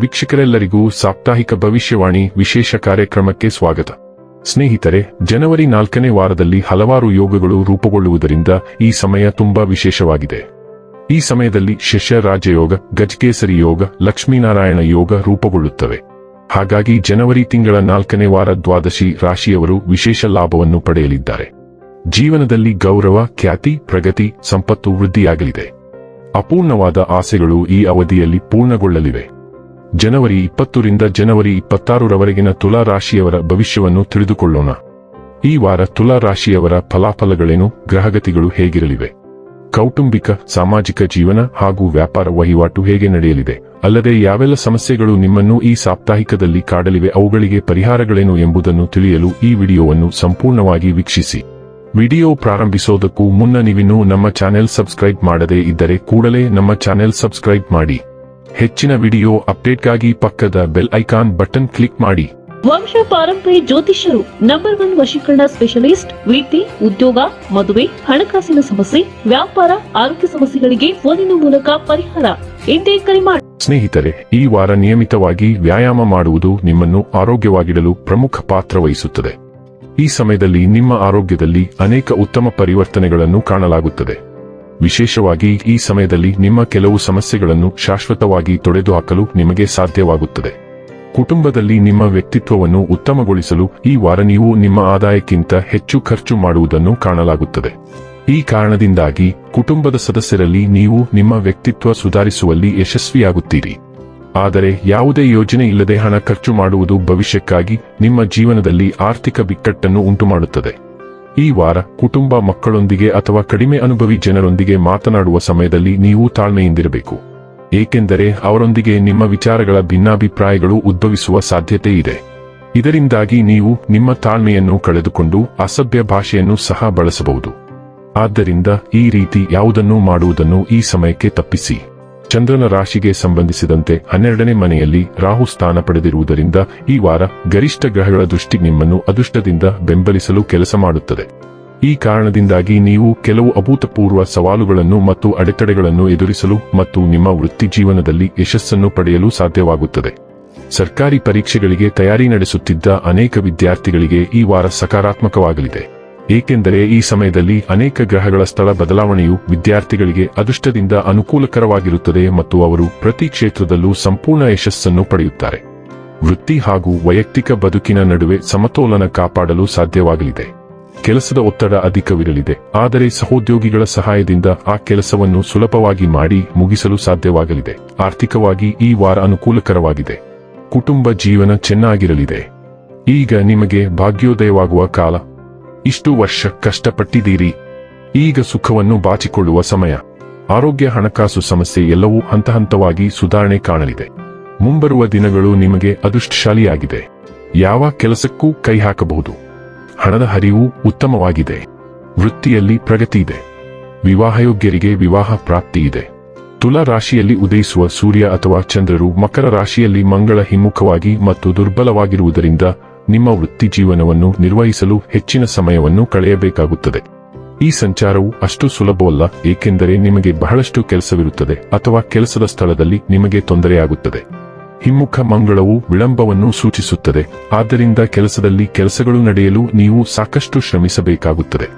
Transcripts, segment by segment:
ವೀಕ್ಷಕರೆಲ್ಲರಿಗೂ ಸಾಪ್ತಾಹಿಕ ಭವಿಷ್ಯವಾಣಿ ವಿಶೇಷ ಕಾರ್ಯಕ್ರಮಕ್ಕೆ ಸ್ವಾಗತ. ಸ್ನೇಹಿತರೆ, ಜನವರಿ ನಾಲ್ಕನೇ ವಾರದಲ್ಲಿ ಹಲವಾರು ಯೋಗಗಳು ರೂಪುಗೊಳ್ಳುವುದರಿಂದ ಈ ಸಮಯ ತುಂಬಾ ವಿಶೇಷವಾಗಿದೆ. ಈ ಸಮಯದಲ್ಲಿ ಶಶ ರಾಜಯೋಗ, ಗಜಕೇಸರಿ ಯೋಗ, ಲಕ್ಷ್ಮೀನಾರಾಯಣ ಯೋಗ ರೂಪುಗೊಳ್ಳುತ್ತವೆ. ಹಾಗಾಗಿ ಜನವರಿ ತಿಂಗಳ ನಾಲ್ಕನೇ ವಾರ ದ್ವಾದಶಿ ರಾಶಿಯವರು ವಿಶೇಷ ಲಾಭವನ್ನು ಪಡೆಯಲಿದ್ದಾರೆ. ಜೀವನದಲ್ಲಿ ಗೌರವ, ಖ್ಯಾತಿ, ಪ್ರಗತಿ, ಸಂಪತ್ತು ವೃದ್ಧಿಯಾಗಲಿದೆ. ಅಪೂರ್ಣವಾದ ಆಸೆಗಳು ಈ ಅವಧಿಯಲ್ಲಿ ಪೂರ್ಣಗೊಳ್ಳಲಿವೆ. ಜನವರಿ ಇಪ್ಪತ್ತರಿಂದ ಜನವರಿ ಇಪ್ಪತ್ತಾರರವರೆಗಿನ ತುಲಾ ರಾಶಿಯವರ ಭವಿಷ್ಯವನ್ನು ತಿಳಿದುಕೊಳ್ಳೋಣ. ಈ ವಾರ ತುಲಾ ರಾಶಿಯವರ ಫಲಾಫಲಗಳೇನು, ಗ್ರಹಗತಿಗಳು ಹೇಗಿರಲಿವೆ? ಕೌಟುಂಬಿಕ, ಸಾಮಾಜಿಕ ಜೀವನ ಹಾಗೂ ವ್ಯಾಪಾರ ವಹಿವಾಟು ಹೇಗೆ ನಡೆಯಲಿದೆ? ಅಲ್ಲದೆ ಯಾವೆಲ್ಲ ಸಮಸ್ಯೆಗಳು ನಿಮ್ಮನ್ನು ಈ ಸಾಪ್ತಾಹಿಕದಲ್ಲಿ ಕಾಡಲಿವೆ, ಅವುಗಳಿಗೆ ಪರಿಹಾರಗಳೇನು ಎಂಬುದನ್ನು ತಿಳಿಯಲು ಈ ವಿಡಿಯೋವನ್ನು ಸಂಪೂರ್ಣವಾಗಿ ವೀಕ್ಷಿಸಿ. ವಿಡಿಯೋ ಪ್ರಾರಂಭಿಸೋದಕ್ಕೂ ಮುನ್ನ ನೀವಿನ್ನೂ ನಮ್ಮ ಚಾನೆಲ್ ಸಬ್ಸ್ಕ್ರೈಬ್ ಮಾಡದೇ ಇದ್ದರೆ ಕೂಡಲೇ ನಮ್ಮ ಚಾನೆಲ್ ಸಬ್ಸ್ಕ್ರೈಬ್ ಮಾಡಿ. ಹೆಚ್ಚಿನ ವಿಡಿಯೋ ಅಪ್ಡೇಟ್ಗಾಗಿ ಪಕ್ಕದ ಬೆಲ್ ಐಕಾನ್ ಬಟನ್ ಕ್ಲಿಕ್ ಮಾಡಿ. ವಂಶ ಪಾರಂಪರ್ಯ ಜ್ಯೋತಿಷ್ಯರು ನಂಬರ್ ಒನ್ ವಶೀಕರಣ ಸ್ಪೆಷಲಿಸ್ಟ್ ವೃತ್ತಿ ಉದ್ಯೋಗ ಮದುವೆ ಹಣಕಾಸಿನ ಸಮಸ್ಯೆ ವ್ಯಾಪಾರ ಆರೋಗ್ಯ ಸಮಸ್ಯೆಗಳಿಗೆ ಫೋನಿನ ಮೂಲಕ ಪರಿಹಾರ. ಎಂದೇ ಕರೆ ಮಾಡಿ ಸ್ನೇಹಿತರೆ ಈ ವಾರ ನಿಯಮಿತವಾಗಿ ವ್ಯಾಯಾಮ ಮಾಡುವುದು ನಿಮ್ಮನ್ನು ಆರೋಗ್ಯವಾಗಿಡಲು ಪ್ರಮುಖ ಪಾತ್ರ ವಹಿಸುತ್ತದೆ. ಈ ಸಮಯದಲ್ಲಿ ನಿಮ್ಮ ಆರೋಗ್ಯದಲ್ಲಿ ಅನೇಕ ಉತ್ತಮ ಪರಿವರ್ತನೆಗಳನ್ನು ಕಾಣಲಾಗುತ್ತದೆ. ವಿಶೇಷವಾಗಿ ಈ ಸಮಯದಲ್ಲಿ ನಿಮ್ಮ ಕೆಲವು ಸಮಸ್ಯೆಗಳನ್ನು ಶಾಶ್ವತವಾಗಿ ತೊಡೆದುಹಾಕಲು ನಿಮಗೆ ಸಾಧ್ಯವಾಗುತ್ತದೆ. ಕುಟುಂಬದಲ್ಲಿ ನಿಮ್ಮ ವ್ಯಕ್ತಿತ್ವವನ್ನು ಉತ್ತಮಗೊಳಿಸಲು ಈ ವಾರ ನೀವು ನಿಮ್ಮ ಆದಾಯಕ್ಕಿಂತ ಹೆಚ್ಚು ಖರ್ಚು ಮಾಡುವುದನ್ನು ಕಾಣಲಾಗುತ್ತದೆ. ಈ ಕಾರಣದಿಂದಾಗಿ ಕುಟುಂಬದ ಸದಸ್ಯರಲ್ಲಿ ನೀವು ನಿಮ್ಮ ವ್ಯಕ್ತಿತ್ವ ಸುಧಾರಿಸುವಲ್ಲಿ ಯಶಸ್ವಿಯಾಗುತ್ತೀರಿ. ಆದರೆ ಯಾವುದೇ ಯೋಜನೆ ಇಲ್ಲದೆ ಹಣ ಖರ್ಚು ಮಾಡುವುದು ಭವಿಷ್ಯಕ್ಕಾಗಿ ನಿಮ್ಮ ಜೀವನದಲ್ಲಿ ಆರ್ಥಿಕ ಬಿಕ್ಕಟ್ಟನ್ನು ಉಂಟುಮಾಡುತ್ತದೆ. ಈ ವಾರ ಕುಟುಂಬ ಮಕ್ಕಳೊಂದಿಗೆ ಅಥವಾ ಕಡಿಮೆ ಅನುಭವಿ ಜನರೊಂದಿಗೆ ಮಾತನಾಡುವ ಸಮಯದಲ್ಲಿ ನೀವು ತಾಳ್ಮೆಯಿಂದಿರಬೇಕು. ಏಕೆಂದರೆ ಅವರೊಂದಿಗೆ ನಿಮ್ಮ ವಿಚಾರಗಳ ಭಿನ್ನಾಭಿಪ್ರಾಯಗಳು ಉದ್ಭವಿಸುವ ಸಾಧ್ಯತೆ ಇದೆ. ಇದರಿಂದಾಗಿ ನೀವು ನಿಮ್ಮ ತಾಳ್ಮೆಯನ್ನು ಕಳೆದುಕೊಂಡು ಅಸಭ್ಯ ಭಾಷೆಯನ್ನು ಸಹ ಬಳಸಬಹುದು. ಆದ್ದರಿಂದ ಈ ರೀತಿ ಯಾವುದನ್ನೂ ಮಾಡುವುದನ್ನು ಈ ಸಮಯಕ್ಕೆ ತಪ್ಪಿಸಿ. ಚಂದ್ರನ ರಾಶಿಗೆ ಸಂಬಂಧಿಸಿದಂತೆ ಹನ್ನೆರಡನೇ ಮನೆಯಲ್ಲಿ ರಾಹು ಸ್ಥಾನ ಪಡೆದಿರುವುದರಿಂದ ಈ ವಾರ ಗರಿಷ್ಠ ಗ್ರಹಗಳ ದೃಷ್ಟಿ ನಿಮ್ಮನ್ನು ಅದೃಷ್ಟದಿಂದ ಬೆಂಬಲಿಸಲು ಕೆಲಸ ಮಾಡುತ್ತದೆ. ಈ ಕಾರಣದಿಂದಾಗಿ ನೀವು ಕೆಲವು ಅಭೂತಪೂರ್ವ ಸವಾಲುಗಳನ್ನು ಮತ್ತು ಅಡೆತಡೆಗಳನ್ನು ಎದುರಿಸಲು ಮತ್ತು ನಿಮ್ಮ ವೃತ್ತಿ ಜೀವನದಲ್ಲಿ ಯಶಸ್ಸನ್ನು ಪಡೆಯಲು ಸಾಧ್ಯವಾಗುತ್ತದೆ. ಸರ್ಕಾರಿ ಪರೀಕ್ಷೆಗಳಿಗೆ ತಯಾರಿ ನಡೆಸುತ್ತಿದ್ದ ಅನೇಕ ವಿದ್ಯಾರ್ಥಿಗಳಿಗೆ ಈ ವಾರ ಸಕಾರಾತ್ಮಕವಾಗಲಿದೆ. ಏಕೆಂದರೆ ಈ ಸಮಯದಲ್ಲಿ ಅನೇಕ ಗ್ರಹಗಳ ಸ್ಥಳ ಬದಲಾವಣೆಯು ವಿದ್ಯಾರ್ಥಿಗಳಿಗೆ ಅದೃಷ್ಟದಿಂದ ಅನುಕೂಲಕರವಾಗಿರುತ್ತದೆ ಮತ್ತು ಅವರು ಪ್ರತಿ ಕ್ಷೇತ್ರದಲ್ಲೂ ಸಂಪೂರ್ಣ ಯಶಸ್ಸನ್ನು ಪಡೆಯುತ್ತಾರೆ. ವೃತ್ತಿ ಹಾಗೂ ವೈಯಕ್ತಿಕ ಬದುಕಿನ ನಡುವೆ ಸಮತೋಲನ ಕಾಪಾಡಲು ಸಾಧ್ಯವಾಗಲಿದೆ. ಕೆಲಸದ ಒತ್ತಡ ಅಧಿಕವಿರಲಿದೆ, ಆದರೆ ಸಹೋದ್ಯೋಗಿಗಳ ಸಹಾಯದಿಂದ ಆ ಕೆಲಸವನ್ನು ಸುಲಭವಾಗಿ ಮಾಡಿ ಮುಗಿಸಲು ಸಾಧ್ಯವಾಗಲಿದೆ. ಆರ್ಥಿಕವಾಗಿ ಈ ವಾರ ಅನುಕೂಲಕರವಾಗಿದೆ. ಕುಟುಂಬ ಜೀವನ ಚೆನ್ನಾಗಿರಲಿದೆ. ಈಗ ನಿಮಗೆ ಭಾಗ್ಯೋದಯವಾಗುವ ಕಾಲ. ಇಷ್ಟು ವರ್ಷ ಕಷ್ಟಪಟ್ಟಿದ್ದೀರಿ. ಈಗ ಸುಖವನ್ನು ಬಾಚಿಕೊಳ್ಳುವ ಸಮಯ. ಆರೋಗ್ಯ ಹಣಕಾಸು ಸಮಸ್ಯೆ ಎಲ್ಲವೂ ಹಂತ ಹಂತವಾಗಿ ಸುಧಾರಣೆ ಕಾಣಲಿದೆ. ಮುಂಬರುವ ದಿನಗಳು ನಿಮಗೆ ಅದೃಷ್ಟಶಾಲಿಯಾಗಿದೆ. ಯಾವ ಕೆಲಸಕ್ಕೂ ಕೈ ಹಾಕಬಹುದು. ಹಣದ ಹರಿವು ಉತ್ತಮವಾಗಿದೆ. ವೃತ್ತಿಯಲ್ಲಿ ಪ್ರಗತಿ ಇದೆ. ವಿವಾಹಯೋಗ್ಯರಿಗೆ ವಿವಾಹ ಪ್ರಾಪ್ತಿ ಇದೆ. ತುಲಾ ರಾಶಿಯಲ್ಲಿ ಉದಯಿಸುವ ಸೂರ್ಯ ಅಥವಾ ಚಂದ್ರರು ಮಕರ ರಾಶಿಯಲ್ಲಿ ಮಂಗಳ ಹಿಮ್ಮುಖವಾಗಿ ಮತ್ತು ದುರ್ಬಲವಾಗಿರುವುದರಿಂದ ನಿಮ್ಮ ವೃತ್ತಿ ಜೀವನವನ್ನು ನಿರ್ವಹಿಸಲು ಹೆಚ್ಚಿನ ಸಮಯವನ್ನು ಕಳೆಯಬೇಕಾಗುತ್ತದೆ. ಈ ಸಂಚಾರವು ಅಷ್ಟು ಸುಲಭವಲ್ಲ ಏಕೆಂದರೆ ನಿಮಗೆ ಬಹಳಷ್ಟು ಕೆಲಸವಿರುತ್ತದೆ ಅಥವಾ ಕೆಲಸದ ಸ್ಥಳದಲ್ಲಿ ನಿಮಗೆ ತೊಂದರೆಯಾಗುತ್ತದೆ. ಹಿಮ್ಮುಖ ಮಂಗಳವು ವಿಳಂಬವನ್ನು ಸೂಚಿಸುತ್ತದೆ, ಆದ್ದರಿಂದ ಕೆಲಸದಲ್ಲಿ ಕೆಲಸಗಳು ನಡೆಯಲು ನೀವು ಸಾಕಷ್ಟು ಶ್ರಮಿಸಬೇಕಾಗುತ್ತದೆ.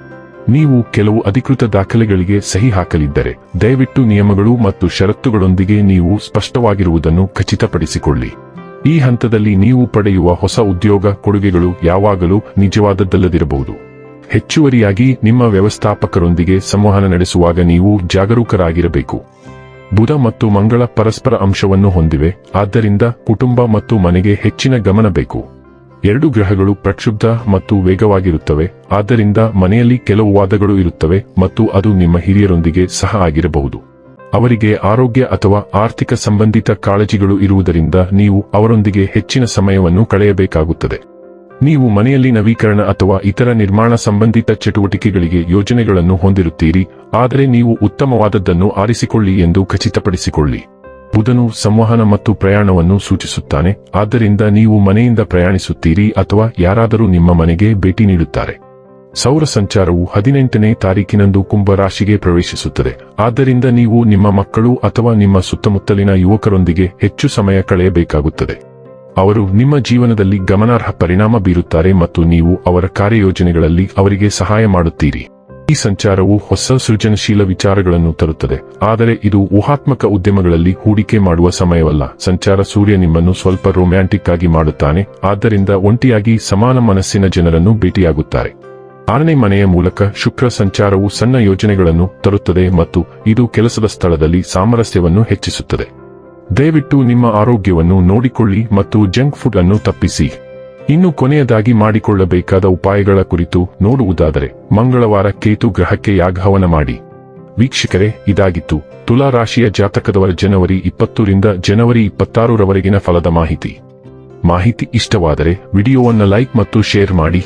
ನೀವು ಕೆಲವು ಅಧಿಕೃತ ದಾಖಲೆಗಳಿಗೆ ಸಹಿ ಹಾಕಲಿದ್ದರೆ, ದಯವಿಟ್ಟು ನಿಯಮಗಳು ಮತ್ತು ಷರತ್ತುಗಳೊಂದಿಗೆ ನೀವು ಸ್ಪಷ್ಟವಾಗಿರುವುದನ್ನು ಖಚಿತಪಡಿಸಿಕೊಳ್ಳಿ. ಈ ಹಂತದಲ್ಲಿ ನೀವು ಪಡೆಯುವ ಹೊಸ ಉದ್ಯೋಗ, ಕೊಡುಗೆಗಳು ಯಾವಾಗಲೂ ನಿಜವಾದದ್ದಲ್ಲದಿರಬಹುದು. ಹೆಚ್ಚುವರಿಯಾಗಿ ನಿಮ್ಮ ವ್ಯವಸ್ಥಾಪಕರೊಂದಿಗೆ ಸಂವಹನ ನಡೆಸುವಾಗ ನೀವು ಜಾಗರೂಕರಾಗಿರಬೇಕು. ಬುಧ ಮತ್ತು ಮಂಗಳ ಪರಸ್ಪರ ಅಂಶವನ್ನು ಹೊಂದಿವೆ, ಆದ್ದರಿಂದ ಕುಟುಂಬ ಮತ್ತು ಮನೆಗೆ ಹೆಚ್ಚಿನ ಗಮನ ಬೇಕು. ಎರಡು ಗ್ರಹಗಳು ಪ್ರಕ್ಷುಬ್ಧ ಮತ್ತು ವೇಗವಾಗಿರುತ್ತವೆ, ಆದ್ದರಿಂದ ಮನೆಯಲ್ಲಿ ಕೆಲವು ವಾದಗಳು ಇರುತ್ತವೆ ಮತ್ತು ಅದು ನಿಮ್ಮ ಹಿರಿಯರೊಂದಿಗೆ ಸಹ ಆಗಿರಬಹುದು. ಅವರಿಗೆ ಆರೋಗ್ಯ ಅಥವಾ ಆರ್ಥಿಕ ಸಂಬಂಧಿತ ಕಾಳಜಿಗಳು ಇರುವುದರಿಂದ ನೀವು ಅವರೊಂದಿಗೆ ಹೆಚ್ಚಿನ ಸಮಯವನ್ನು ಕಳೆಯಬೇಕಾಗುತ್ತದೆ. ನೀವು ಮನೆಯಲ್ಲಿ ನವೀಕರಣ ಅಥವಾ ಇತರ ನಿರ್ಮಾಣ ಸಂಬಂಧಿತ ಚಟುವಟಿಕೆಗಳಿಗೆ ಯೋಜನೆಗಳನ್ನು ಹೊಂದಿರುತ್ತೀರಿ, ಆದರೆ ನೀವು ಉತ್ತಮವಾದದ್ದನ್ನು ಆರಿಸಿಕೊಳ್ಳಿ ಎಂದು ಖಚಿತಪಡಿಸಿಕೊಳ್ಳಿ. ಬುಧನು ಸಂವಹನ ಮತ್ತು ಪ್ರಯಾಣವನ್ನು ಸೂಚಿಸುತ್ತಾನೆ, ಆದ್ದರಿಂದ ನೀವು ಮನೆಯಿಂದ ಪ್ರಯಾಣಿಸುತ್ತೀರಿ ಅಥವಾ ಯಾರಾದರೂ ನಿಮ್ಮ ಮನೆಗೆ ಭೇಟಿ ನೀಡುತ್ತಾರೆ. ಸೌರ ಸಂಚಾರವು ಹದಿನೆಂಟನೇ ತಾರೀಕಿನಂದು ಕುಂಭ ರಾಶಿಗೆ ಪ್ರವೇಶಿಸುತ್ತದೆ. ಆದ್ದರಿಂದ ನೀವು ನಿಮ್ಮ ಮಕ್ಕಳು ಅಥವಾ ನಿಮ್ಮ ಸುತ್ತಮುತ್ತಲಿನ ಯುವಕರೊಂದಿಗೆ ಹೆಚ್ಚು ಸಮಯ ಕಳೆಯಬೇಕಾಗುತ್ತದೆ. ಅವರು ನಿಮ್ಮ ಜೀವನದಲ್ಲಿ ಗಮನಾರ್ಹ ಪರಿಣಾಮ ಬೀರುತ್ತಾರೆ ಮತ್ತು ನೀವು ಅವರ ಕಾರ್ಯಯೋಜನೆಗಳಲ್ಲಿ ಅವರಿಗೆ ಸಹಾಯ ಮಾಡುತ್ತೀರಿ. ಈ ಸಂಚಾರವು ಹೊಸ ಸೃಜನಶೀಲ ವಿಚಾರಗಳನ್ನು ತರುತ್ತದೆ. ಆದರೆ ಇದು ಊಹಾತ್ಮಕ ಉದ್ಯಮಗಳಲ್ಲಿ ಹೂಡಿಕೆ ಮಾಡುವ ಸಮಯವಲ್ಲ. ಸಂಚಾರ ಸೂರ್ಯ ನಿಮ್ಮನ್ನು ಸ್ವಲ್ಪ ರೊಮ್ಯಾಂಟಿಕ್ ಆಗಿ ಮಾಡುತ್ತಾನೆ. ಆದ್ದರಿಂದ ಒಂಟಿಯಾಗಿ ಸಮಾನ ಮನಸ್ಸಿನ ಜನರನ್ನು ಭೇಟಿಯಾಗುತ್ತಾರೆ. ಆರನೇ ಮನೆಯ ಮೂಲಕ ಶುಕ್ರ ಸಂಚಾರವು ಸಣ್ಣ ಯೋಜನೆಗಳನ್ನು ತರುತ್ತದೆ ಮತ್ತು ಇದು ಕೆಲಸದ ಸ್ಥಳದಲ್ಲಿ ಸಾಮರಸ್ಯವನ್ನು ಹೆಚ್ಚಿಸುತ್ತದೆ. ದಯವಿಟ್ಟು ನಿಮ್ಮ ಆರೋಗ್ಯವನ್ನು ನೋಡಿಕೊಳ್ಳಿ ಮತ್ತು ಜಂಕ್ ಫುಡ್ ಅನ್ನು ತಪ್ಪಿಸಿ. ಇನ್ನು ಕೊನೆಯದಾಗಿ ಮಾಡಿಕೊಳ್ಳಬೇಕಾದ ಉಪಾಯಗಳ ಕುರಿತು ನೋಡುವುದಾದರೆ, ಮಂಗಳವಾರ ಕೇತು ಗ್ರಹಕ್ಕೆ ಯಾಗಹವನ ಮಾಡಿ. ವೀಕ್ಷಕರೇ, ಇದಾಗಿತ್ತು. ತುಲಾ ರಾಶಿಯ ಜಾತಕದವರ ಜನವರಿ ಇಪ್ಪತ್ತರಿಂದ ಜನವರಿ ಇಪ್ಪತ್ತಾರರವರೆಗಿನ ಫಲದ ಮಾಹಿತಿ. ಮಾಹಿತಿ ಇಷ್ಟವಾದರೆ ವಿಡಿಯೋವನ್ನು ಲೈಕ್ ಮತ್ತು ಶೇರ್ ಮಾಡಿ.